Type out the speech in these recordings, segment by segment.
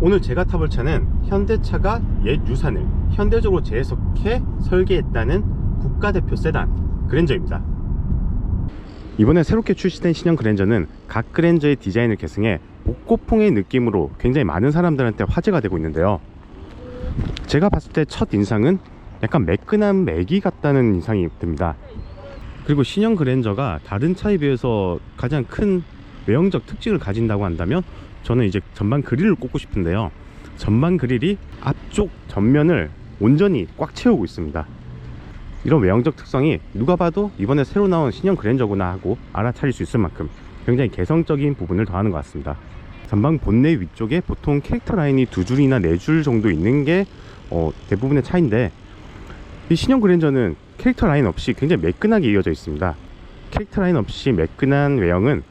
오늘 제가 타볼 차는 현대차가 옛 유산을 현대적으로 재해석해 설계했다는 국가대표 세단 그랜저입니다. 이번에 새롭게 출시된 신형 그랜저는 각 그랜저의 디자인을 계승해 복고풍의 느낌으로 굉장히 많은 사람들한테 화제가 되고 있는데요. 제가 봤을 때 첫 인상은 약간 매끈한 매기 같다는 인상이 듭니다. 그리고 신형 그랜저가 다른 차에 비해서 가장 큰 외형적 특징을 가진다고 한다면 저는 이제 전방 그릴을 꼽고 싶은데요. 전방 그릴이 앞쪽 전면을 온전히 꽉 채우고 있습니다. 이런 외형적 특성이 누가 봐도 이번에 새로 나온 신형 그랜저구나 하고 알아차릴 수 있을 만큼 굉장히 개성적인 부분을 더하는 것 같습니다. 전방 본네 위쪽에 보통 캐릭터 라인이 두 줄이나 네 줄 정도 있는 게 어, 대부분의 차인데 이 신형 그랜저는 캐릭터 라인 없이 굉장히 매끈하게 이어져 있습니다. 캐릭터 라인 없이 매끈한 외형은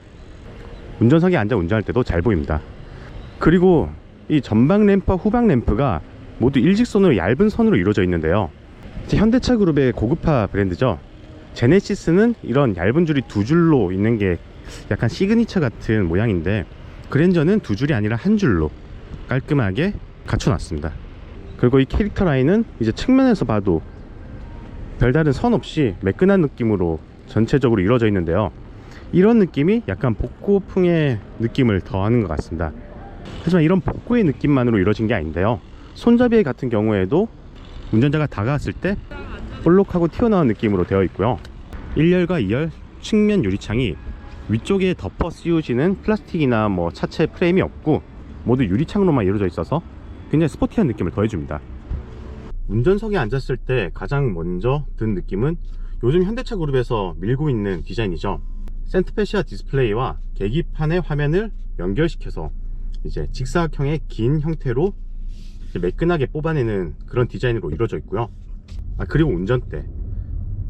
운전석에 앉아 운전할 때도 잘 보입니다. 그리고 이 전방 램프와 후방 램프가 모두 일직선으로 얇은 선으로 이루어져 있는데요. 현대차 그룹의 고급화 브랜드죠. 제네시스는 이런 얇은 줄이 두 줄로 있는 게 약간 시그니처 같은 모양인데 그랜저는 두 줄이 아니라 한 줄로 깔끔하게 갖춰놨습니다. 그리고 이 캐릭터 라인은 이제 측면에서 봐도 별다른 선 없이 매끈한 느낌으로 전체적으로 이루어져 있는데요. 이런 느낌이 약간 복고풍의 느낌을 더하는 것 같습니다. 하지만 이런 복고의 느낌만으로 이루어진 게 아닌데요. 손잡이 같은 경우에도 운전자가 다가왔을 때 볼록하고 튀어나온 느낌으로 되어 있고요. 1열과 2열 측면 유리창이 위쪽에 덮어 씌우지는 플라스틱이나 뭐 차체 프레임이 없고 모두 유리창로만 이루어져 있어서 굉장히 스포티한 느낌을 더해줍니다. 운전석에 앉았을 때 가장 먼저 든 느낌은 요즘 현대차 그룹에서 밀고 있는 디자인이죠. 센트페시아 디스플레이와 계기판의 화면을 연결시켜서 이제 직사각형의 긴 형태로 매끈하게 뽑아내는 그런 디자인으로 이루어져 있고요. 아, 그리고 운전대.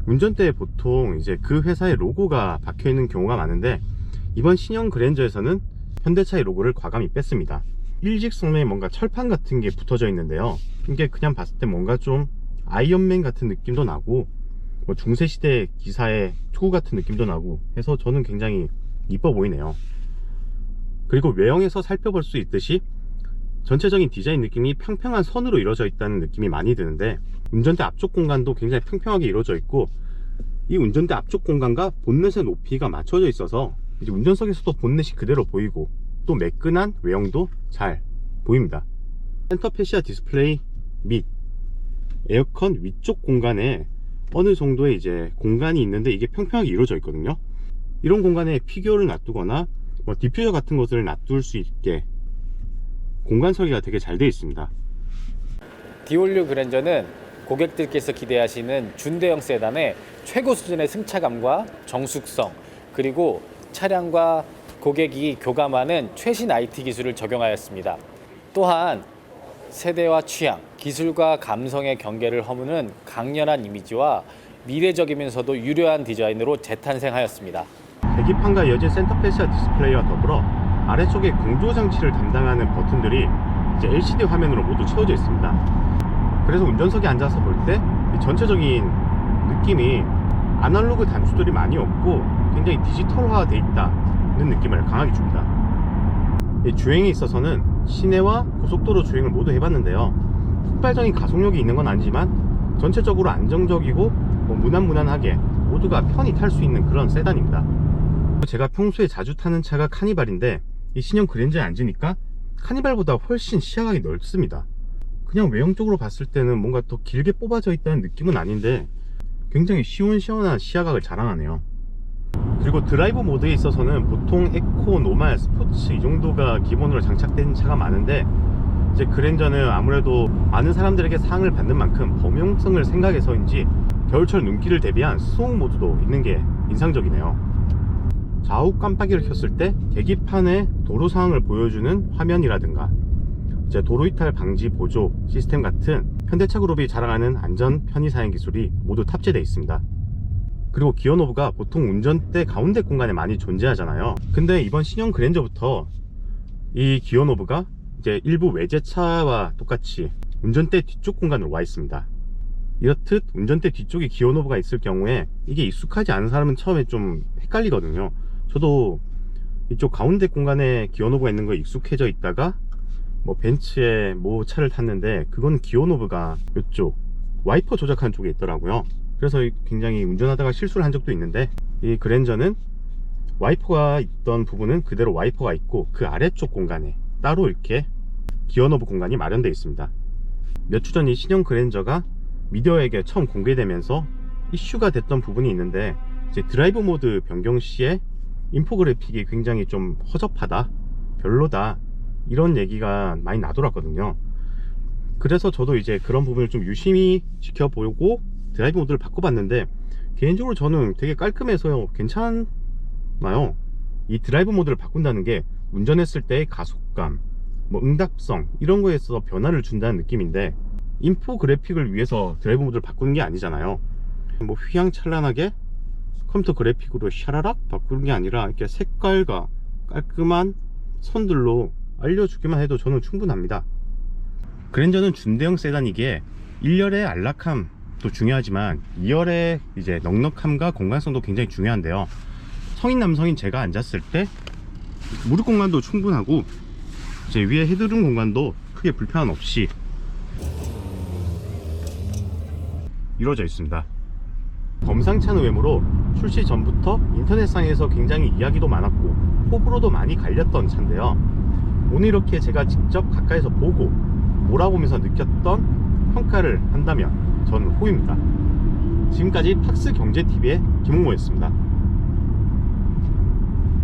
운전대에 보통 이제 그 회사의 로고가 박혀 있는 경우가 많은데 이번 신형 그랜저에서는 현대차의 로고를 과감히 뺐습니다. 일직선에 뭔가 철판 같은 게 붙어져 있는데요. 이게 그냥 봤을 때 뭔가 좀 아이언맨 같은 느낌도 나고 뭐 중세시대 기사의 투구 같은 느낌도 나고 해서 저는 굉장히 이뻐 보이네요. 그리고 외형에서 살펴볼 수 있듯이 전체적인 디자인 느낌이 평평한 선으로 이루어져 있다는 느낌이 많이 드는데 운전대 앞쪽 공간도 굉장히 평평하게 이루어져 있고 이 운전대 앞쪽 공간과 본넷의 높이가 맞춰져 있어서 이제 운전석에서도 본넷이 그대로 보이고 또 매끈한 외형도 잘 보입니다. 센터페시아 디스플레이 및 에어컨 위쪽 공간에 어느 정도의 이제 공간이 있는데 이게 평평하게 이루어져 있거든요. 이런 공간에 피규어를 놔두거나 뭐 디퓨저 같은 것을 놔둘 수 있게 공간 설계가 되게 잘 되어 있습니다. 디올류 그랜저는 고객들께서 기대하시는 준대형 세단의 최고 수준의 승차감과 정숙성 그리고 차량과 고객이 교감하는 최신 IT 기술을 적용하였습니다. 또한 세대와 취향, 기술과 감성의 경계를 허무는 강렬한 이미지와 미래적이면서도 유려한 디자인으로 재탄생하였습니다. 계기판과 이어진 센터페시아 디스플레이와 더불어 아래쪽에 공조 장치를 담당하는 버튼들이 이제 LCD 화면으로 모두 채워져 있습니다. 그래서 운전석에 앉아서 볼 때 전체적인 느낌이 아날로그 단추들이 많이 없고 굉장히 디지털화되어 있다는 느낌을 강하게 줍니다. 이 주행에 있어서는 시내와 고속도로 주행을 모두 해봤는데요. 폭발적인 가속력이 있는 건 아니지만 전체적으로 안정적이고 뭐 무난무난하게 모두가 편히 탈 수 있는 그런 세단입니다. 제가 평소에 자주 타는 차가 카니발인데 이 신형 그랜저에 앉으니까 카니발보다 훨씬 시야각이 넓습니다. 그냥 외형적으로 봤을 때는 뭔가 더 길게 뽑아져 있다는 느낌은 아닌데 굉장히 시원시원한 시야각을 자랑하네요. 그리고 드라이브 모드에 있어서는 보통 에코, 노말, 스포츠 이 정도가 기본으로 장착된 차가 많은데 이제 그랜저는 아무래도 많은 사람들에게 사랑을 받는 만큼 범용성을 생각해서인지 겨울철 눈길을 대비한 수동 모드도 있는 게 인상적이네요. 좌우 깜빡이를 켰을 때 계기판에 도로 상황을 보여주는 화면이라든가 이제 도로 이탈 방지 보조 시스템 같은 현대차 그룹이 자랑하는 안전 편의 사양 기술이 모두 탑재되어 있습니다. 그리고 기어 노브가 보통 운전대 가운데 공간에 많이 존재하잖아요. 근데 이번 신형 그랜저부터 이 기어 노브가 이제 일부 외제차와 똑같이 운전대 뒤쪽 공간으로 와 있습니다. 이렇듯 운전대 뒤쪽에 기어 노브가 있을 경우에 이게 익숙하지 않은 사람은 처음에 좀 헷갈리거든요. 저도 이쪽 가운데 공간에 기어 노브가 있는 거에 익숙해져 있다가 뭐 벤츠의 모 차를 탔는데 그건 기어노브가 이쪽 와이퍼 조작한 쪽에 있더라고요 그래서 굉장히 운전하다가 실수를 한 적도 있는데 이 그랜저는 와이퍼가 있던 부분은 그대로 와이퍼가 있고 그 아래쪽 공간에 따로 이렇게 기어노브 공간이 마련되어 있습니다. 몇 주 전 이 신형 그랜저가 미디어에게 처음 공개되면서 이슈가 됐던 부분이 있는데 이제 드라이브 모드 변경 시에 인포그래픽이 굉장히 좀 허접하다 별로다 이런 얘기가 많이 나돌았거든요. 그래서 저도 이제 그런 부분을 좀 유심히 지켜보고 드라이브 모드를 바꿔봤는데 개인적으로 저는 되게 깔끔해서 괜찮아요. 이 드라이브 모드를 바꾼다는 게 운전했을 때의 가속감 뭐 응답성 이런 거에 있어서 변화를 준다는 느낌인데 인포그래픽을 위해서 드라이브 모드를 바꾸는 게 아니잖아요. 뭐 휘황찬란하게 컴퓨터 그래픽으로 샤라락 바꾸는 게 아니라 이렇게 색깔과 깔끔한 선들로 알려주기만 해도 저는 충분합니다. 그랜저는 준대형 세단이기에 1열의 안락함 도 중요하지만 2열의 이제 넉넉함과 공간성도 굉장히 중요한데요. 성인 남성인 제가 앉았을 때 무릎 공간도 충분하고 이제 위에 헤드룸 공간도 크게 불편 없이 이루어져 있습니다. 않은 외모로 출시 전부터 인터넷상에서 굉장히 이야기도 많았고 호불호도 많이 갈렸던 차인데요. 오늘 이렇게 제가 직접 가까이서 보고 몰아보면서 느꼈던 평가를 한다면 저는 호입니다. 지금까지 팍스 경제TV의 김홍모였습니다